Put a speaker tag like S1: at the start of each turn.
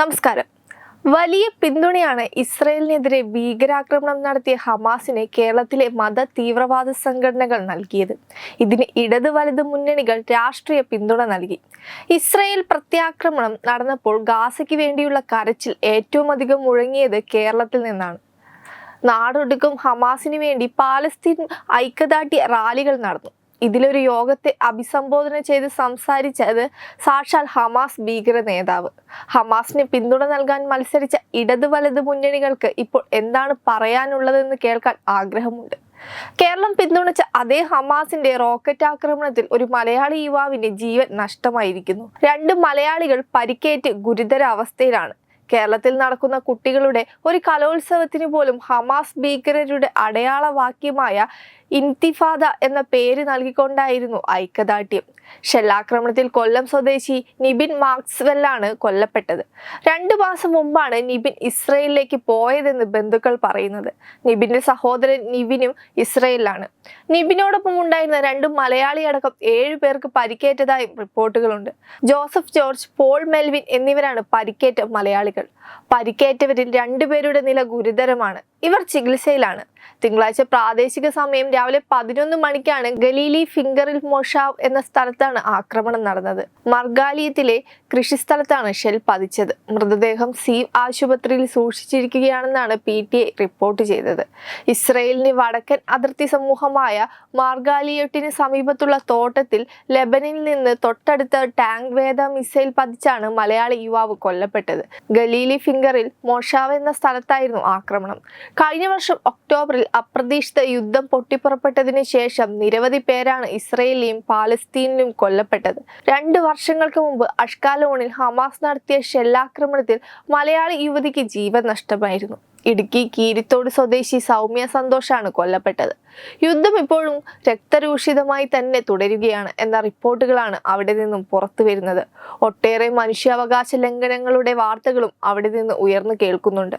S1: നമസ്കാരം. വലിയ പിന്തുണയാണ് ഇസ്രയേലിനെതിരെ ഭീകരാക്രമണം നടത്തിയ ഹമാസിനെ കേരളത്തിലെ മത തീവ്രവാദ സംഘടനകൾ നൽകിയത്. ഇതിന് ഇടത് വലത് മുന്നണികൾ രാഷ്ട്രീയ പിന്തുണ നൽകി. ഇസ്രയേൽ പ്രത്യാക്രമണം നടന്നപ്പോൾ ഗാസയ്ക്ക് വേണ്ടിയുള്ള കരച്ചിൽ ഏറ്റവും അധികം മുഴങ്ങിയത് കേരളത്തിൽ നിന്നാണ്. നാടൊടുക്കും ഹമാസിന് വേണ്ടി പാലസ്തീൻ ഐക്യദാർഢ്യ റാലികൾ നടന്നു. ഇതിലൊരു യോഗത്തെ അഭിസംബോധന ചെയ്ത് സംസാരിച്ചത് സാക്ഷാൽ ഹമാസ് ഭീകര നേതാവ്. ഹമാസിന് പിന്തുണ നൽകാൻ മത്സരിച്ച ഇടത് വലത് മുന്നണികൾക്ക് ഇപ്പോൾ എന്താണ് പറയാനുള്ളതെന്ന് കേൾക്കാൻ ആഗ്രഹമുണ്ട്. കേരളം പിന്തുണച്ച അതേ ഹമാസിന്റെ റോക്കറ്റ് ആക്രമണത്തിൽ ഒരു മലയാളി യുവാവിന്റെ ജീവൻ നഷ്ടമായിരിക്കുന്നു. രണ്ട് മലയാളികൾ പരിക്കേറ്റ് ഗുരുതര അവസ്ഥയിലാണ് കേരളത്തിൽ നടക്കുന്ന കുട്ടികളുടെ ഒരു കലോത്സവത്തിന് പോലും ഹമാസ് ഭീകരരുടെ അടയാളവാക്യമായ ഇൻതിഫാദ എന്ന പേര് നൽകിക്കൊണ്ടായിരുന്നു ഐക്യദാർഢ്യം. ഷെല്ലാക്രമണത്തിൽ കൊല്ലം സ്വദേശി നിബിൻ മാക്സ്വെല്ലാണ് കൊല്ലപ്പെട്ടത്. രണ്ടു മാസം മുമ്പാണ് നിബിൻ ഇസ്രയേലിലേക്ക് പോയതെന്ന് ബന്ധുക്കൾ പറയുന്നത്. നിബിന്റെ സഹോദരൻ നിബിനും ഇസ്രയേലിലാണ്. നിബിനോടൊപ്പം ഉണ്ടായിരുന്ന രണ്ട് മലയാളി അടക്കം ഏഴു പേർക്ക് പരിക്കേറ്റതായും റിപ്പോർട്ടുകളുണ്ട്. ജോസഫ് ജോർജ് പോൾ മെൽവിൻ എന്നിവരാണ് പരിക്കേറ്റ മലയാളികൾ. പരിക്കേറ്റവരിൽ രണ്ടുപേരുടെ നില ഗുരുതരമാണ്. ഇവർ ചികിത്സയിലാണ്. തിങ്കളാഴ്ച പ്രാദേശിക സമയം രാവിലെ പതിനൊന്ന് മണിക്കാണ് ഗലീലി ഫിംഗറിൽ മൊഷാവ് എന്ന സ്ഥലത്താണ് ആക്രമണം നടന്നത്. മർഗാലിയത്തിലെ കൃഷിസ്ഥലത്താണ് ഷെൽ പതിച്ചത്. മൃതദേഹം സീവ് ആശുപത്രിയിൽ സൂക്ഷിച്ചിരിക്കുകയാണെന്നാണ് പി ടി ഐ റിപ്പോർട്ട് ചെയ്തത്. ഇസ്രയേലിന്റെ വടക്കൻ അതിർത്തി സമൂഹമായ മാർഗാലിയട്ടിന് സമീപത്തുള്ള തോട്ടത്തിൽ ലെബനിൽ നിന്ന് തൊട്ടടുത്ത ടാങ്ക് വേദ മിസൈൽ പതിച്ചാണ് മലയാളി യുവാവ് കൊല്ലപ്പെട്ടത്. ഗലീലി ഫിംഗറിൽ മൊഷാവ് എന്ന സ്ഥലത്തായിരുന്നു ആക്രമണം. കഴിഞ്ഞ വർഷം ഒക്ടോബറിൽ അപ്രതീക്ഷിത യുദ്ധം പൊട്ടിപ്പുറപ്പെട്ടതിന് ശേഷം നിരവധി പേരാണ് ഇസ്രയേലിലും പാലസ്തീനിലും കൊല്ലപ്പെട്ടത്. രണ്ട് വർഷങ്ങൾക്ക് മുമ്പ് അഷ്കാലോണിൽ ഹമാസ് നടത്തിയ ഷെല്ലാക്രമണത്തിൽ മലയാളി യുവതിക്ക് ജീവൻ നഷ്ടമായിരുന്നു. ഇടുക്കി കീരിത്തോട് സ്വദേശി സൗമ്യ സന്തോഷാണ് കൊല്ലപ്പെട്ടത്. യുദ്ധം ഇപ്പോഴും രക്തരൂഷിതമായി തന്നെ തുടരുകയാണ് എന്ന റിപ്പോർട്ടുകളാണ് അവിടെ നിന്നും പുറത്തു വരുന്നത്. ഒട്ടേറെ മനുഷ്യാവകാശ ലംഘനങ്ങളുടെ വാർത്തകളും അവിടെ നിന്ന് ഉയർന്നു കേൾക്കുന്നുണ്ട്.